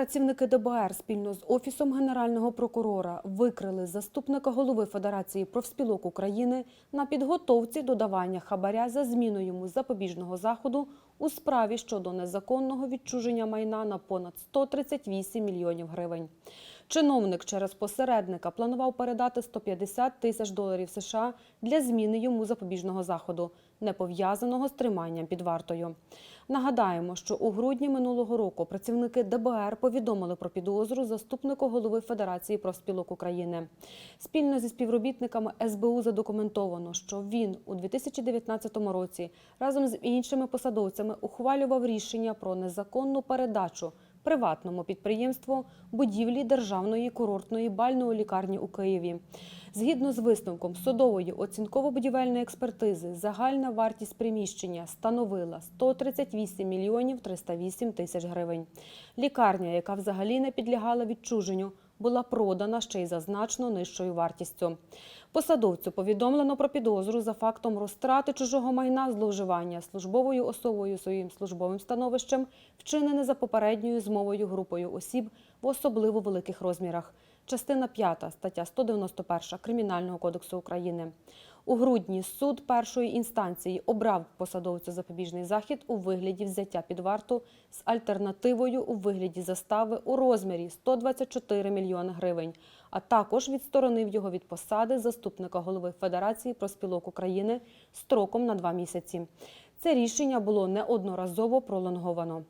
Працівники ДБР спільно з Офісом Генерального прокурора викрили заступника голови Федерації профспілок України на підготовці додавання хабаря за зміну йому запобіжного заходу у справі щодо незаконного відчуження майна на понад 138 мільйонів гривень. Чиновник через посередника планував передати 150 тисяч доларів США для зміни йому запобіжного заходу, не пов'язаного з триманням під вартою. Нагадаємо, що у грудні минулого року працівники ДБР повідомили про підозру заступнику голови Федерації профспілок України. Спільно зі співробітниками СБУ задокументовано, що він у 2019 році разом з іншими посадовцями ухвалював рішення про незаконну передачу приватному підприємству будівлі державної курортної бальної лікарні у Києві. Згідно з висновком судової оцінково-будівельної експертизи, загальна вартість приміщення становила 138 мільйонів 308 тисяч гривень. Лікарня, яка взагалі не підлягала відчуженню, була продана ще й за значно нижчою вартістю. Посадовцю повідомлено про підозру за фактом розтрати чужого майна зловживання службовою особою своїм службовим становищем, вчинене за попередньою змовою групою осіб в особливо великих розмірах. Частина 5 стаття 191 Кримінального кодексу України. У грудні суд першої інстанції обрав посадовцю запобіжний захід у вигляді взяття під варту з альтернативою у вигляді застави у розмірі 124 мільйони гривень, а також відсторонив його від посади заступника голови Федерації проспілок України строком на два місяці. Це рішення було неодноразово пролонговано.